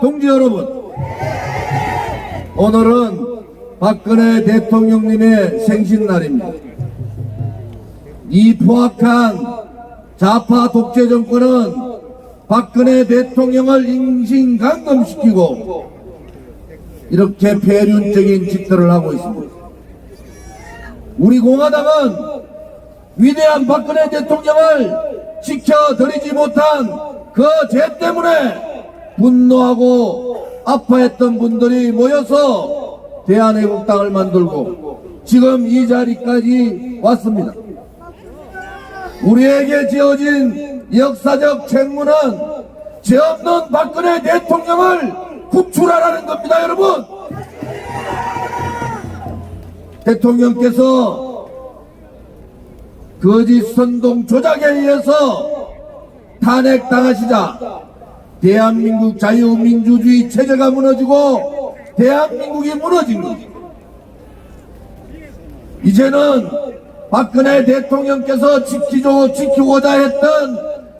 동지 여러분, 오늘은 박근혜 대통령님의 생신날입니다. 이 포악한 좌파 독재 정권은 박근혜 대통령을 인신강금시키고 이렇게 폐륜적인 짓들을 하고 있습니다. 우리 공화당은 위대한 박근혜 대통령을 지켜드리지 못한 그 죄 때문에 분노하고 아파했던 분들이 모여서 대한애국당을 만들고 지금 이 자리까지 왔습니다. 우리에게 지어진 역사적 책무는 죄 없는 박근혜 대통령을 구출하라는 겁니다, 여러분. 대통령께서 거짓 선동 조작에 의해서 탄핵당하시자 대한민국 자유민주주의 체제가 무너지고 대한민국이 무너진 겁니다. 이제는 박근혜 대통령께서 지키고 지키고자 했던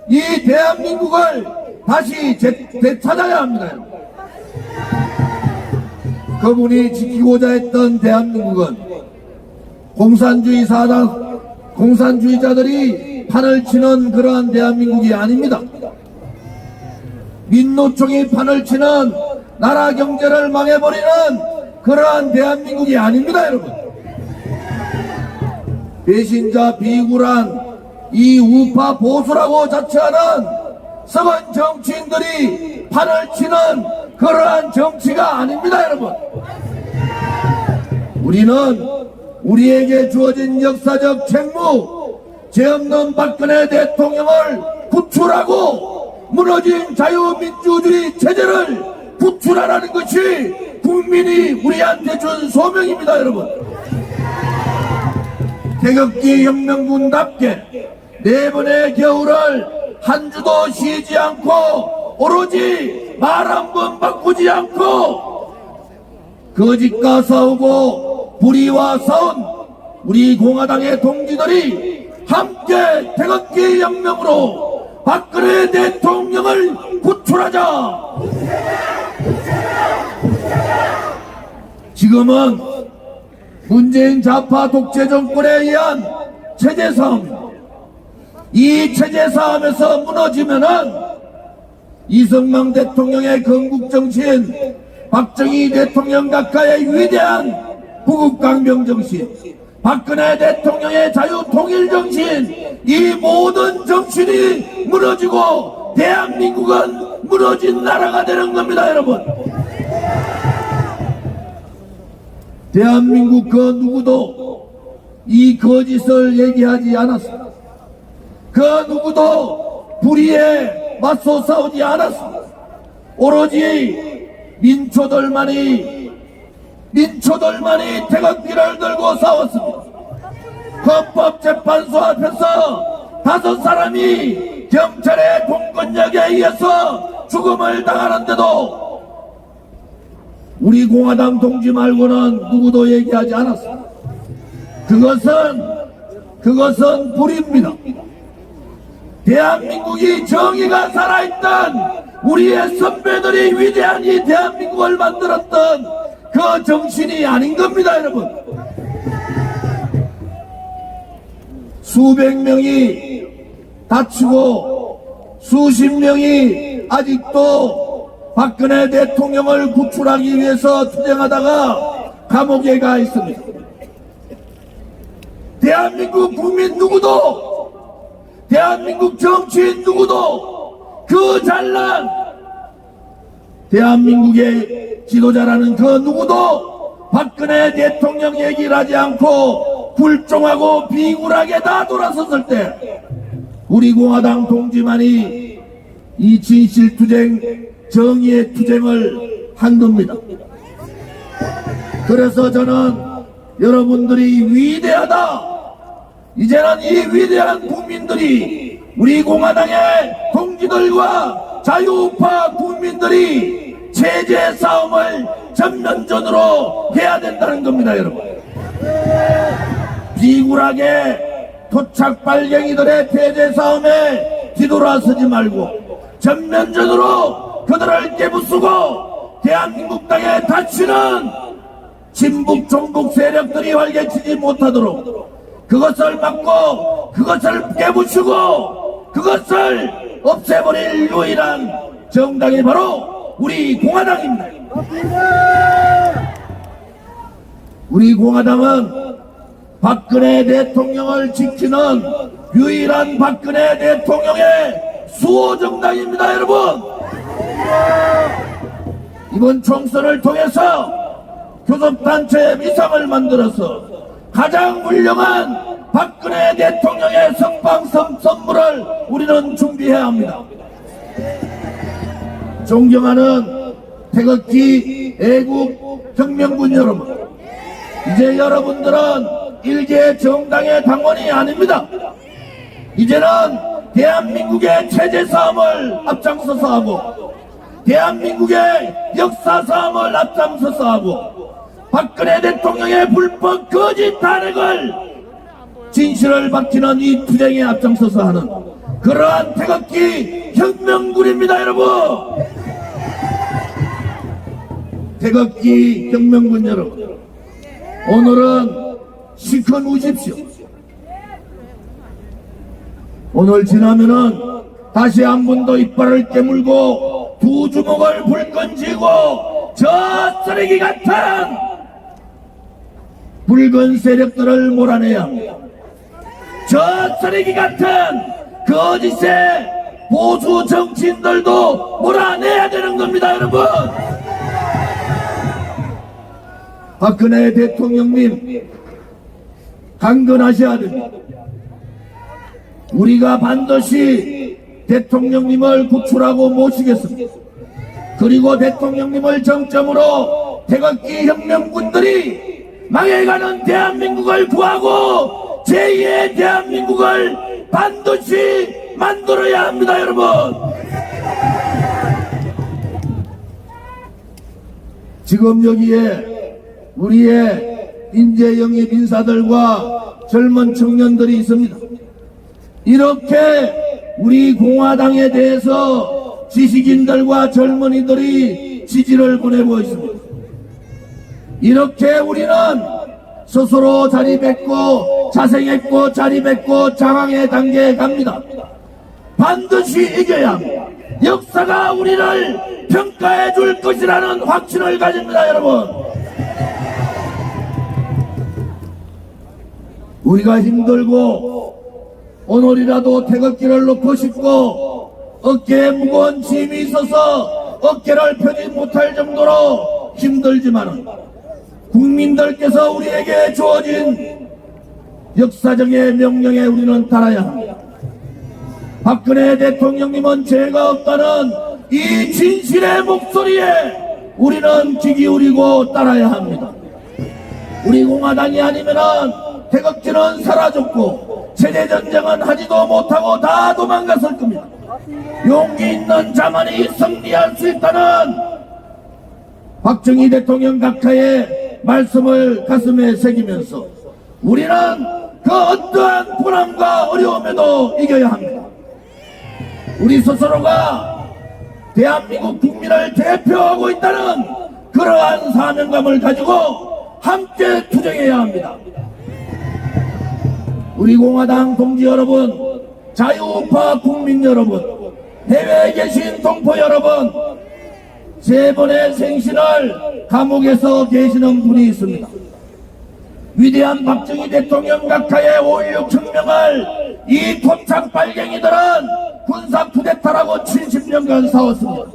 이 대한민국을 다시 재, 되찾아야 합니다. 그분이 지키고자 했던 대한민국은 공산주의 사당, 공산주의자들이 판을 치는 그러한 대한민국이 아닙니다. 민노총이 판을 치는 나라 경제를 망해버리는 그러한 대한민국이 아닙니다, 여러분. 배신자 비굴한 이 우파 보수라고 자처하는 썩은 정치인들이 판을 치는 그러한 정치가 아닙니다, 여러분. 우리는 우리에게 주어진 역사적 책무, 죄 없는 박근혜 대통령을 구출하고 무너진 자유민주주의 체제를 구출하라는 것이 국민이 우리한테 준 소명입니다, 여러분. 태극기 혁명군답게 네 번의 겨울을 한 주도 쉬지 않고 오로지 말 한 번 바꾸지 않고 거짓과 싸우고 불의와 싸운 우리 공화당의 동지들이 함께 태극기 혁명으로 박근혜 대통령을 구출하자. 지금은 문재인 좌파 독재 정권에 의한 체제 싸움, 이 체제 싸움에서 무너지면은 이승만 대통령의 건국 정신, 박정희 대통령 각하의 위대한 부국강병 정신, 박근혜 대통령의 자유 통일 정신, 이 모든 정신이 무너지고 대한민국은 무너진 나라가 되는 겁니다, 여러분. 대한민국 그 누구도 이 거짓을 얘기하지 않았습니다. 그 누구도 불의에 맞서 싸우지 않았습니다. 오로지 민초들만이 민초들만이 태극기를 들고 싸웠습니다. 헌법재판소 앞에서 다섯 사람이 경찰의 공권력에 의해서 죽음을 당하는데도 우리 공화당 동지 말고는 누구도 얘기하지 않았습니다. 그것은 그것은 불입니다. 대한민국이 정의가 살아있던 우리의 선배들이 위대한 이 대한민국을 만들었던 그 정신이 아닌 겁니다, 여러분. 수백 명이 다치고 수십 명이 아직도 박근혜 대통령을 구출하기 위해서 투쟁하다가 감옥에 가 있습니다. 대한민국 국민 누구도 대한민국 정치인 누구도 그 잘난 대한민국의 지도자라는 그 누구도 박근혜 대통령 얘기를 하지 않고 불종하고 비굴하게 다 돌아섰을 때 우리 공화당 동지만이 이 진실 투쟁 정의의 투쟁을 한 겁니다. 그래서 저는 여러분들이 위대하다 이제는 이 위대한 국민들이 우리 공화당의 동지들과 자유우파 국민들이 체제 싸움을 전면전으로 해야 된다는 겁니다 여러분 비굴하게 토착 발갱이들의 체제 싸움에 뒤돌아서지 말고 전면전으로 그들을 깨부수고 대한민국 땅에 다치는 진북 종북 세력들이 활개치지 못하도록 그것을 막고 그것을 깨부수고 그것을 없애버릴 유일한 정당이 바로 우리 공화당입니다. 우리 공화당은 박근혜 대통령을 지키는 유일한 박근혜 대통령의 수호 정당입니다, 여러분. 이번 총선을 통해서 교섭단체 위상을 만들어서 가장 훌륭한 박근혜 대통령의 석방성 선물을 우리는 준비해야 합니다. 존경하는 태극기 애국 혁명군 여러분, 이제 여러분들은 일개 정당의 당원이 아닙니다. 이제는 대한민국의 체제 싸움을 앞장서서 하고 대한민국의 역사 싸움을 앞장서서 하고 박근혜 대통령의 불법 거짓 탄핵을 진실을 밝히는 이 투쟁에 앞장서서 하는 그러한 태극기 혁명군입니다 여러분 태극기 혁명군 여러분 오늘은 시큰 우십시오 오늘 지나면은 다시 한 번 더 이빨을 깨물고 두 주먹을 불끈 쥐고 저 쓰레기 같은 붉은 세력들을 몰아내야 합니다. 저 쓰레기 같은 거짓의 보수 정치인들도 몰아내야 되는 겁니다, 여러분. 박근혜 대통령님, 강건하셔야 됩니다. 우리가 반드시 대통령님을 구출하고 모시겠습니다. 그리고 대통령님을 정점으로 태극기 혁명군들이 망해가는 대한민국을 구하고 제2의 대한민국을 반드시 만들어야 합니다, 여러분. 지금 여기에 우리의 인재 영입 인사들과 젊은 청년들이 있습니다. 이렇게 우리 공화당에 대해서 지식인들과 젊은이들이 지지를 보내고 있습니다. 이렇게 우리는 스스로 자리뱉고 자생했고 자리뱉고 장황의 단계에 갑니다. 반드시 이겨야 합니다. 역사가 우리를 평가해 줄 것이라는 확신을 가집니다, 여러분. 우리가 힘들고 오늘이라도 태극기를 놓고 싶고 어깨에 무거운 짐이 있어서 어깨를 펴지 못할 정도로 힘들지만 국민들께서 우리에게 주어진 역사적의 명령에 우리는 따라야 합니다. 박근혜 대통령님은 죄가 없다는 이 진실의 목소리에 우리는 귀 기울이고 따라야 합니다. 우리 공화당이 아니면은 태극기는 사라졌고 세대 전쟁은 하지도 못하고 다 도망갔을 겁니다. 용기 있는 자만이 승리할 수 있다는 박정희 대통령 각하의 말씀을 가슴에 새기면서 우리는 그 어떠한 불안과 어려움에도 이겨야 합니다. 우리 스스로가 대한민국 국민을 대표하고 있다는 그러한 사명감을 가지고 함께 투쟁해야 합니다. 우리 공화당 동지 여러분, 자유우파 국민 여러분, 해외에 계신 동포 여러분, 세 번의 생신을 감옥에서 계시는 분이 있습니다. 위대한 박정희 대통령 각하의 5.16 혁명을 이 토착 빨갱이들은 군사 쿠데타라고 70년간 싸웠습니다.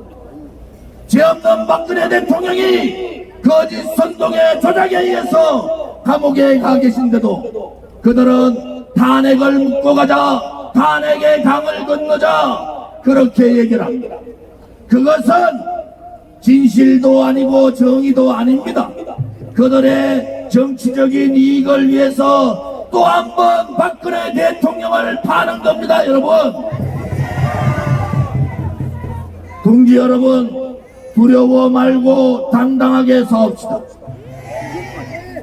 죄 없는 박근혜 대통령이 거짓 선동의 조작에 의해서 감옥에 가 계신데도 그들은 탄핵을 묻고 가자 탄핵의 강을 건너자 그렇게 얘기를 합니다. 그것은 진실도 아니고 정의도 아닙니다. 그들의 정치적인 이익을 위해서 또 한 번 박근혜 대통령을 파는 겁니다, 여러분. 동지 여러분, 두려워 말고 당당하게 싸웁시다.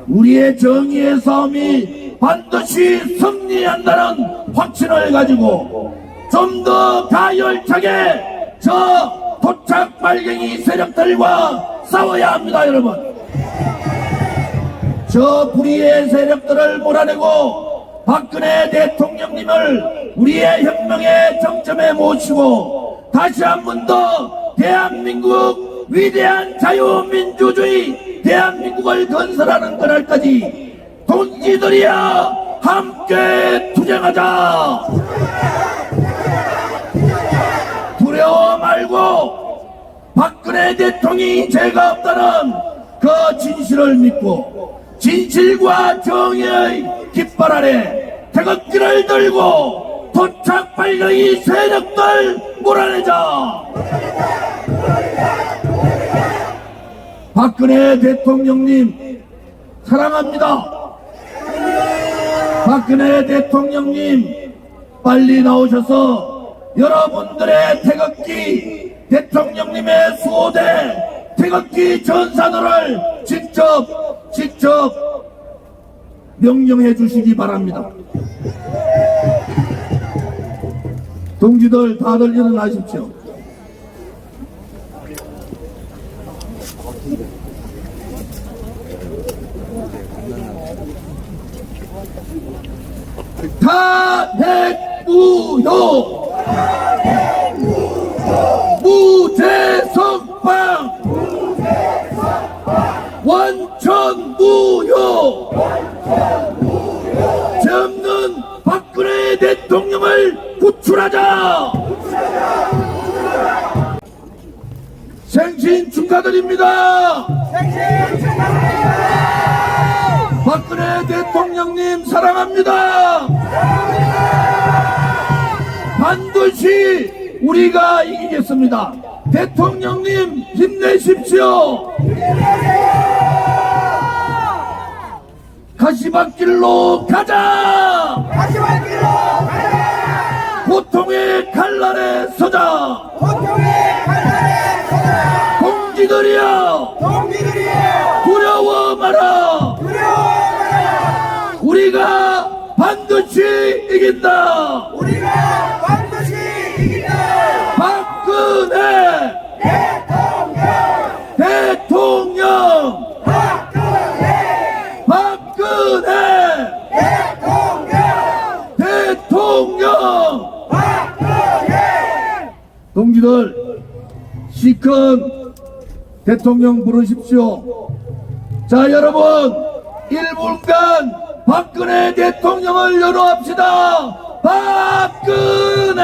우리의 정의의 싸움이 반드시 승리한다는 확신을 가지고 좀 더 가열차게 저 토착 발갱이 세력들과 싸워야 합니다 여러분. 저 불의의 세력들을 몰아내고 박근혜 대통령님을 우리의 혁명의 정점에 모시고 다시 한 번 더 대한민국 위대한 자유민주주의 대한민국을 건설하는 그날까지 동지들이야 함께 투쟁하자. 두려워 말고 박근혜 대통령이 죄가 없다는 그 진실을 믿고 진실과 정의의 깃발 아래 태극기를 들고 도착 발령이 세력들 몰아내자. 박근혜 대통령님 사랑합니다 박근혜 대통령님 빨리 나오셔서 여러분들의 태극기 대통령님의 수호대 태극기 전사들을 직접 직접 명령해 주시기 바랍니다. 동지들 다들 일어나십시오. 탄핵무효! 무죄석방! 원천무효! 없는 박근혜 대통령을 구출하자! 생신 축하드립니다 박근혜 대통령님 사랑합니다. 반드시 우리가 이기겠습니다. 대통령님 힘내십시오. 가시밭길로 가자. 다시만 길로 가자! 고통의 칼날에 서자. 반드시 이긴다. 우리가 반드시 이긴다! 박근혜 대통령 박근혜! 박근혜 대통령! 대통령 박근혜! 동지들 시큰 대통령 부르십시오 자 여러분 1분간 박근혜 대통령을 연호합시다. 박근혜